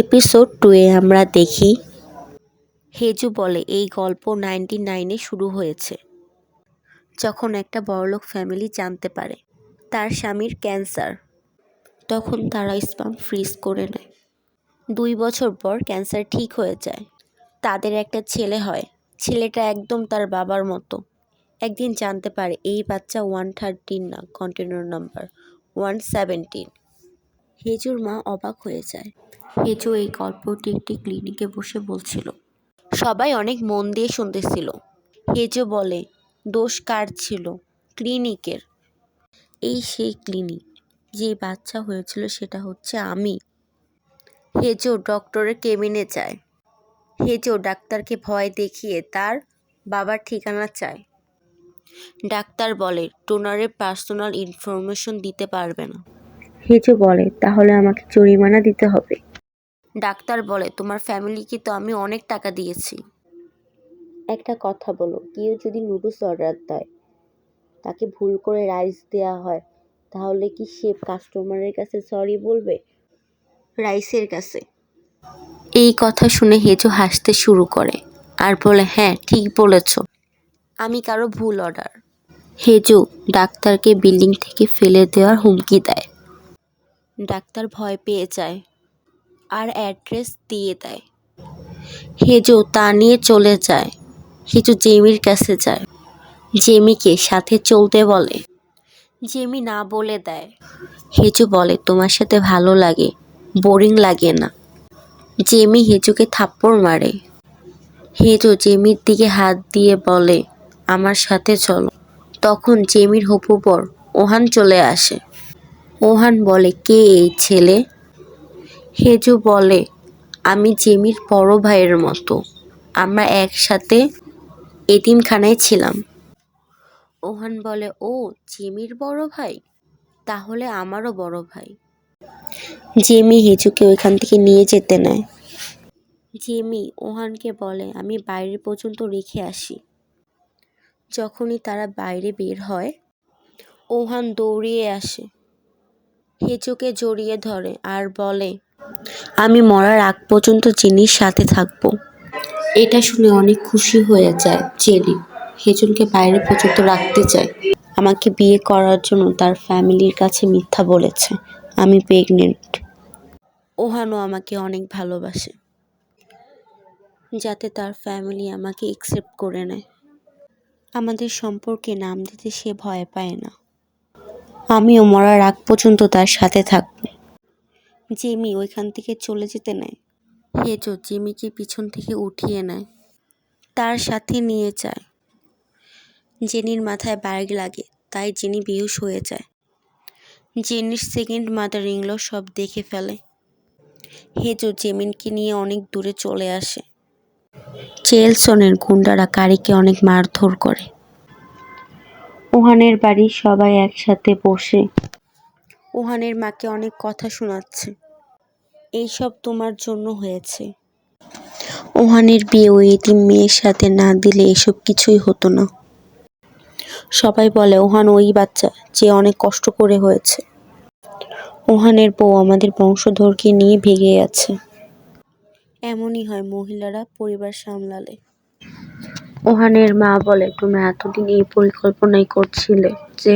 Episode টুয়ে আমরা দেখি। হেজু বলে, এই গল্প নাইনটি নাইনে শুরু হয়েছে। যখন একটা বড়লোক ফ্যামিলি জানতে পারে, তার স্বামীর ক্যান্সার তখন তারা স্পাম ফ্রিজ করে নেয়। দুই বছর পর ক্যান্সার ঠিক হয়ে যায়। তাদের একটা ছেলে হয়। ছেলেটা একদম তার বাবার মতো। একদিন জানতে পারে, এই বাচ্চা ওয়ান থার্টিন না কন্টেনার নাম্বার ওয়ান সেভেন্টিন হেজুর মা অবাক হয়ে যায়। হেজু এই গল্পটি একটি ক্লিনিকে বসে বলছিল। সবাই অনেক মন দিয়ে শুনতেছিল। হেজু বলে, দোষ কার ছিল? ক্লিনিকের? এই সেই ক্লিনিক। যে বাচ্চা হয়েছিল সেটা হচ্ছে আমি। হেজো ডক্টরের কেবিনে যায়। হেজো ডাক্তারকে ভয় দেখিয়ে তার বাবার ঠিকানা চায়। ডাক্তার বলে, ডোনারের পার্সোনাল ইনফরমেশন দিতে পারবে না। হেজো বলে, তাহলে আমাকে জরিমানা দিতে হবে। ডাক্তার বলে তোমার ফ্যামিলিকে তো আমি অনেক টাকা দিয়েছি। একটা কথা বলো কেউ যদি নুডলস অর্ডার দেয় তাকে ভুল করে রাইস দেওয়া হয় তাহলে কি সে কাস্টমারের কাছে সরি বলবে? রাইসের কাছে। এই কথা শুনে হেজো হাসতে শুরু করে আর বলে হ্যাঁ ঠিক বলেছ আমি কারও ভুল অর্ডার হেজু ডাক্তারকে বিল্ডিং থেকে ফেলে দেওয়ার হুমকি দেয়। ডাক্তার ভয় পেয়ে যায়। আর অ্যাড্রেস দিয়ে দেয়। হেজু তা নিয়ে চলে যায়। হেজু জেমির কাছে যায়। জেমিকে সাথে চলতে বলে। জেমি না বলে দেয়। হেজু বলে, তোমার সাথে ভালো লাগে, বোরিং লাগে না। জেমি হেজুকে থাপ্পড় মারে। হেজু জেমির দিকে হাত দিয়ে বলে, আমার সাথে চলো। তখন জেমির হপু বর ওহান চলে আসে। ওহান বলে, কে এই ছেলে? হেজু বলে, আমি জেমির বড় ভাইয়ের মতো। আমরা একসাথে এতিমখানায় ছিলাম। ওহান বলে, ও, জেমির বড় ভাই? তাহলে আমারও বড় ভাই। জেমি হেজুকে ওইখান থেকে নিয়ে যেতে নেয়। জেমি ওহানকে বলে, আমি বাইরে পর্যন্ত রেখে আসি। যখনই তারা বাইরে বের হয়, ওহান দৌড়িয়ে আসে। হেজুকে জড়িয়ে ধরে আর বলে আমি মরার আগ পর্যন্ত জেনির সাথে থাকব। এটা শুনে অনেক খুশি হয়ে যায় জেনি হেজুনকে বাইরে পর্যন্ত রাখতে চায়। আমাকে বিয়ে করার জন্য তার ফ্যামিলির কাছে মিথ্যা বলেছে। আমি প্রেগনেন্ট। ওহানো আমাকে অনেক ভালোবাসে যাতে তার ফ্যামিলি আমাকে একসেপ্ট করে নেয়। আমাদের সম্পর্কে নাম দিতে সে ভয় পায় না। আমিও মরার আগ পর্যন্ত তার সাথে থাকব। জেমি ওইখান থেকে চলে যেতে নেয়। হেজো জেমিকে পিছন থেকে উঠিয়ে নেয়। তার সাথে নিয়ে যায়। জেনির মাথায় ব্যাগ লাগে তাই জেনি বেহুশ হয়ে যায়। জেনির সেকেন্ড মাদার ইংলো সব দেখে ফেলে। হেজো জেমিনকে নিয়ে অনেক দূরে চলে আসে। চেলসনের গুন্ডারা কারিকে অনেক মারধর করে। ওহানের বাড়ির সবাই একসাথে বসে। ওহানের মাকে অনেক কথা শোনাচ্ছে। এইসব তোমার জন্য হয়েছে। ওহানের বিয়ে ওই এতিম মেয়ের সাথে না দিলে এসব কিছুই হতো না। সবাই বলে ওহান ওই বাচ্চা যে অনেক কষ্ট করে হয়েছে। ওহানের বউ আমাদের বংশধরকে নিয়ে ভেগে আছে। এমনই হয় মহিলারা পরিবার সামলালে। ওহানের মা বলে তুমি এতদিন এই পরিকল্পনাই করছিলে যে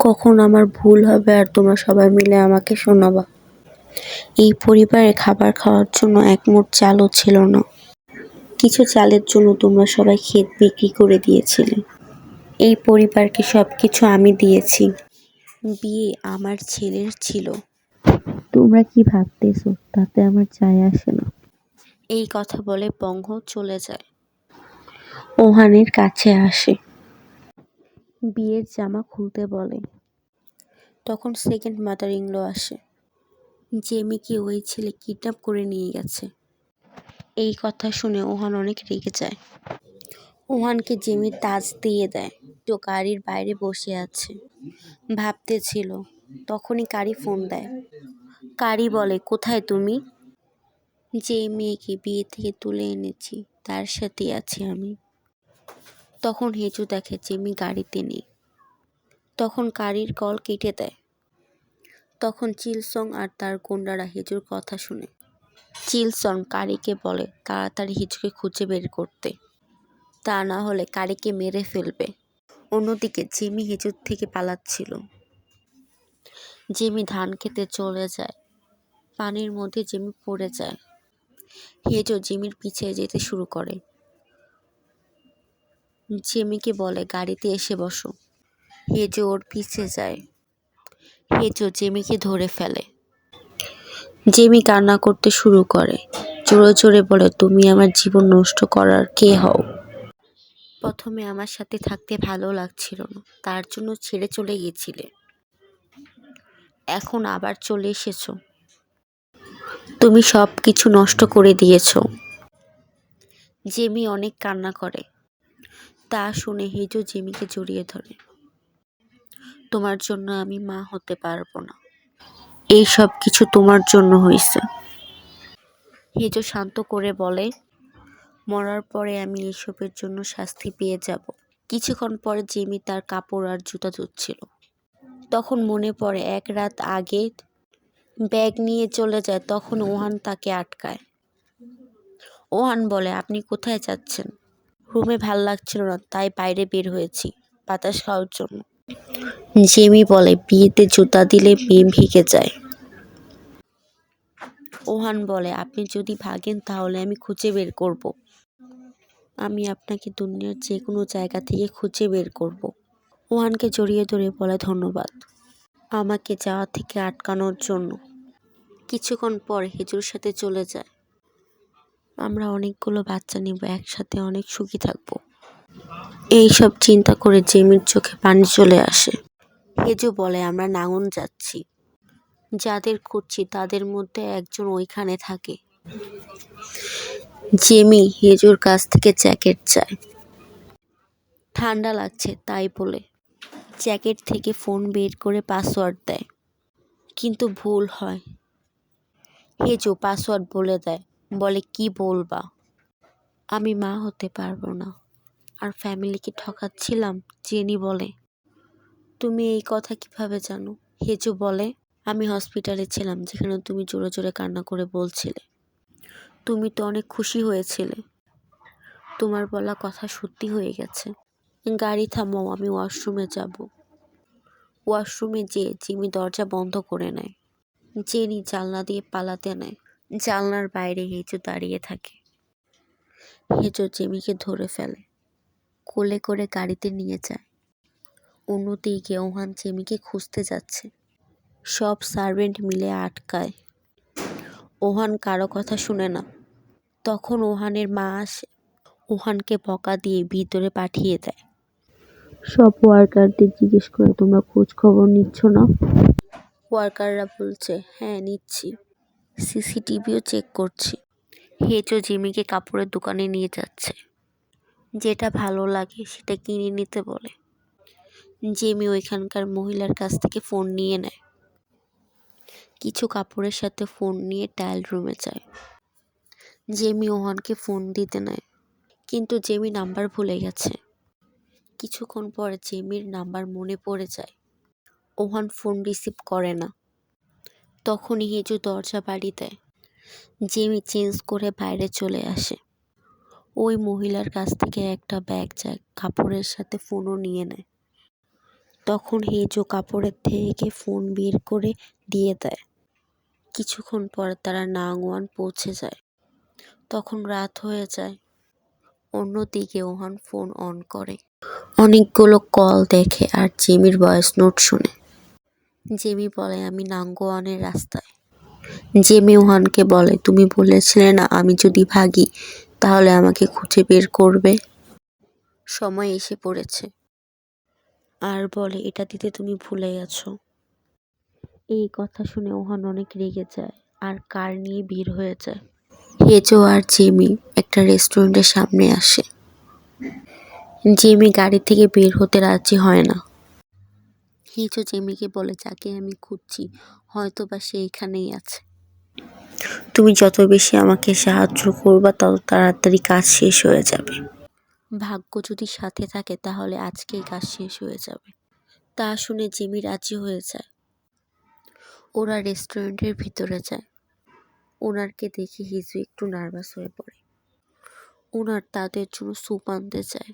কখন আমার ভুল হবে আর তোমরা সবাই মিলে আমাকে শোনাবা। এই পরিবারে খাবার খাওয়ার জন্য এক মুঠ চালও ছিল না। কিছু চালের জন্য তোমরা সবাই ক্ষেত বিক্রি করে দিয়েছিলে। এই পরিবারকে সব কিছু আমি দিয়েছি। বিয়ে আমার ছেলের ছিল। তোমরা কি ভাবতেছো? তাতে আমার যায় আসে না। এই কথা বলে বঙ্গ চলে যায়। ওহানের কাছে আসে। বিয়ের জামা খুলতে বলে। তখন সেকেন্ড মাদার ইংলো আসে। জেমিকে ওই ছেলে কিডন্যাপ করে নিয়ে গেছে। এই কথা শুনে ওহান অনেক রেগে যায়। ওহানকে জেমি তাজ দিয়ে দেয়। তো গাড়ির বাইরে বসে আছে। ভাবতেছিল, তখনই কারি ফোন দেয়। কারি বলে, কোথায় তুমি? যে মেয়েকে বিয়ে থেকে তুলে এনেছি, তার সাথে আছি আমি। তখন হেজু দেখে জেমি গাড়িতে নেই। তখন কারির কল কেটে দেয়। তখন চিলসং আর তার গুন্ডারা হিজুর কথা শুনে। চিলসং কারিকে বলে, তাড়াতাড়ি হিজুকে খুঁজে বের করতে। তা না হলে কারিকে মেরে ফেলবে। অন্যদিকে জিমি হিজুর থেকে পালাচ্ছিল। জিমি ধান খেতে চলে যায়। পানির মধ্যে জিমি পড়ে যায়। হেজো জিমির পিছে যেতে শুরু করে। জিমিকে বলে, গাড়িতে এসে বসো। হেজো ওর পিছে যায়। হেজো জেমিকে ধরে ফেলে। জেমি কান্না করতে শুরু করে। জোরে জোরে বলে, তুমি আমার জীবন নষ্ট করার কে হও? প্রথমে আমার সাথে থাকতে ভালো লাগছিল না। তার জন্য ছেড়ে চলে গিয়েছিলে। এখন আবার চলে এসেছ। তুমি সব কিছু নষ্ট করে দিয়েছ। জেমি অনেক কান্না করে। তা শুনে হেজো জেমিকে জড়িয়ে ধরে। তোমার জন্য আমি মা হতে পারব না। এই সব কিছু তোমার জন্য হয়েছে হেজো শান্ত করে বলে, মরার পরে আমি এসবের জন্য শাস্তি পেয়ে যাব। কিছুক্ষণ পরে জেমি তার কাপড় আর জুতা ধুচ্ছিল। তখন মনে পড়ে, এক রাত আগে ব্যাগ নিয়ে চলে যায়, তখন ওহান তাকে আটকায়। ওহান বলে, আপনি কোথায় যাচ্ছেন? রুমে ভালো লাগছিল না, তাই বাইরে বের হয়েছি, বাতাস খাওয়ার জন্য। জেমি বলে, বিয়েতে জুতা দিলে মেয়ে ভিগে যায়। ওহান বলে, আপনি যদি ভাগেন তাহলে আমি খুঁজে বের করব। আমি আপনাকে দুনিয়ার যে কোনো জায়গা থেকে খুঁজে বের করব। ওহানকে জড়িয়ে ধরে বলে, ধন্যবাদ। আমাকে যাওয়া থেকে আটকানোর জন্য। কিছুক্ষণ পর হেজুর সাথে চলে যায়। আমরা অনেকগুলো বাচ্চা নিব, একসাথে অনেক সুখী থাকব। এইসব চিন্তা করে জেমির চোখে পানি চলে আসে। হেজু বলে, আমরা নাঙন যাচ্ছি। যাদের খুঁজছি তাদের মধ্যে একজন ওইখানে থাকে। জেমি হেজুর কাছ থেকে জ্যাকেট চায়। ঠান্ডা লাগছে তাই বলে। জ্যাকেট থেকে ফোন বের করে পাসওয়ার্ড দেয়। কিন্তু ভুল হয়। হেজু পাসওয়ার্ড বলে দেয়। বলে, কি বলবা? আমি মা হতে পারব না। আর ফ্যামিলিকে ঠকাচ্ছিলাম, জেনি বলে। তুমি এই কথা কীভাবে জানো? হেজু বলে, আমি হসপিটালে ছিলাম, যেখানে তুমি জোরে জোরে কান্না করে বলছিলে। তুমি তো অনেক খুশি হয়েছিলে। তোমার বলা কথা সত্যি হয়ে গেছে। গাড়ি থামাও, আমি ওয়াশরুমে যাব। ওয়াশরুমে যেয়ে জিমি দরজা বন্ধ করে নেয়। জেনি জানলা দিয়ে পালাতে নেয়। জানলার বাইরে হেজু দাঁড়িয়ে থাকে। হেজো জিমিকে ধরে ফেলে। কোলে করে গাড়িতে নিয়ে যায়। অন্যদিকে ওহান জেমিকে খুঁজতে যাচ্ছে। সব সার্ভেন্ট মিলে আটকায়। ওহান কারও কথা শুনে না। তখন ওহানের মা আসে। ওহানকে বকা দিয়ে ভিতরে পাঠিয়ে দেয়। সব ওয়ার্কারদের জিজ্ঞেস করে তোমরা খোঁজ খবর নিচ্ছ না? ওয়ার্কাররা বলছে হ্যাঁ নিচ্ছি। সিসিটিভিও চেক করছি। হেজো জিমিকে কাপড়ের দোকানে নিয়ে যাচ্ছে। যেটা ভালো লাগে সেটা কিনে নিতে বলে। জিমি ওইখানকার মহিলার কাছ থেকে ফোন নিয়ে নেয়। কিছু কাপড়ের সাথে ফোন নিয়ে টাইল রুমে যায়। জেমি ওহানকে ফোন দিতে নেয়, কিন্তু জেমি নাম্বার ভুলে গেছে। কিছুক্ষণ পর জেমির নাম্বার মনে পড়ে যায়। ওহান ফোন রিসিভ করে না। তখনই হেজু দরজা বাড়ি দেয়। জেমি চেঞ্জ করে বাইরে চলে আসে। ওই মহিলার কাছ থেকে একটা ব্যাগ যায়, কাপড়ের সাথে ফোনও নিয়ে নেয়। তখন হেজো কাপড়ের থেকে ফোন বের করে দিয়ে দেয়। কিছুক্ষণ পর তারা নাংওয়ান পৌঁছে যায়। তখন রাত হয়ে যায়। অন্যদিকে ওহান ফোন অন করে। অনেকগুলো কল দেখে আর জেমির ভয়েস নোট শুনে। জেমি বলে, আমি নাঙ্গোয়ানের রাস্তায়। জেমি ওহানকে বলে, তুমি বলেছিলে না আমি যদি ভাগি? তাহলে আমাকে খুঁজে বের করবে। সময় এসে পড়েছে। আর বলে, এটা দিতে তুমি ভুলে গেছো। এই কথা শুনে ওহান অনেক রেগে যায় আর কার নিয়ে বের হয়ে যায়। হেজো আর জেমি একটা রেস্টুরেন্টের সামনে আসে। জেমি গাড়ি থেকে বের হতে রাজি হয় না। হিজো জেমিকে বলে, যাকে আমি খুঁজছি হয়তো বা সে এখানেই আছে। তুমি যত বেশি আমাকে সাহায্য করবা, তত তাড়াতাড়ি কাজ শেষ হয়ে যাবে। ভাগ্য যদি সাথে থাকে, তাহলে আজকেই কাজ শেষ হয়ে যাবে। তা শুনে জিমি রাজি হয়ে যায়। ওরা রেস্টুরেন্টের ভিতরে যায়। ওনারকে দেখে হিজু একটু নার্ভাস হয়ে পড়ে। ওনার তাদের জন্য স্যুপ আনতে চায়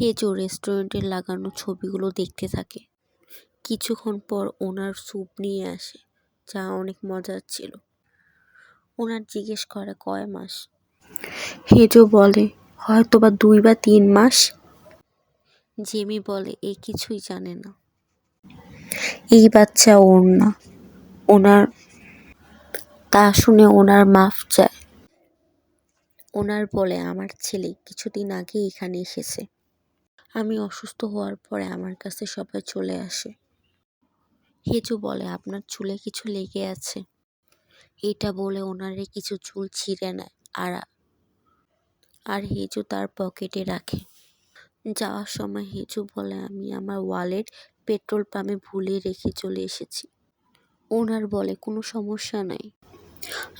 হেজো রেস্টুরেন্টের লাগানো ছবিগুলো দেখতে থাকে। কিছুক্ষণ পর ওনার স্যুপ নিয়ে আসে, যা অনেক মজার ছিল। ওনার জিজ্ঞেস করে কয় মাস? হেজো বলে, হয়তো বা দুই বা তিন মাস। জেমি বলে, এ কিছুই জানে না। এই বাচ্চা ওর না। ওনার তা শুনে ওনার মাফ চায়। ওনার বলে, আমার ছেলে কিছুদিন আগে এখানে এসেছে। আমি অসুস্থ হওয়ার পরে আমার কাছে সবাই চলে আসে। হেজু বলে, আপনার চুলে কিছু লেগে আছে? এটা বলে ওনারে কিছু চুল ছিঁড়ে নেয়, আর আর হেজু তার পকেটে রাখে। যাওয়ার সময় হেজু বলে, আমি আমার ওয়ালেট পেট্রোল পাম্পে ভুলে রেখে চলে এসেছি। ওনার বলে, কোনো সমস্যা নাই।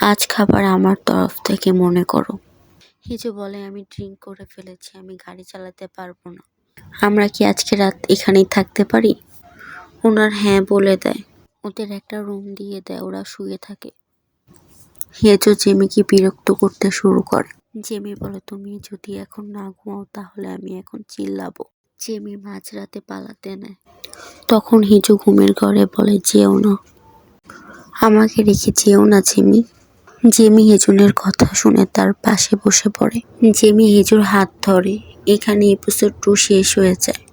আজ খাবার আমার তরফ থেকে মনে করো। হিজু বলে, আমি ড্রিঙ্ক করে ফেলেছি, আমি গাড়ি চালাতে পারব না। আমরা কি আজকে রাত এখানেই থাকতে পারি? ওনার হ্যাঁ বলে দেয়। ওদের একটা রুম দিয়ে দেয়, ওরা শুয়ে থাকে। হেজো জেমিকে বিরক্ত করতে শুরু করে। জেমি বলে, তুমি যদি এখন না ঘুমাও, তাহলে আমি এখন চিল্লাবো জেমি মাঝরাতে পালাতে নেয়। তখন হিজু ঘুমের ঘরে বলে, যেও না। আমাকে রেখে যেও না, জেমি জেমি হেজুনের কথা শুনে তার পাশে বসে পড়ে। জেমি হেজুর হাত ধরে। এখানে এপিসোড টু শেষ হয়ে যায়।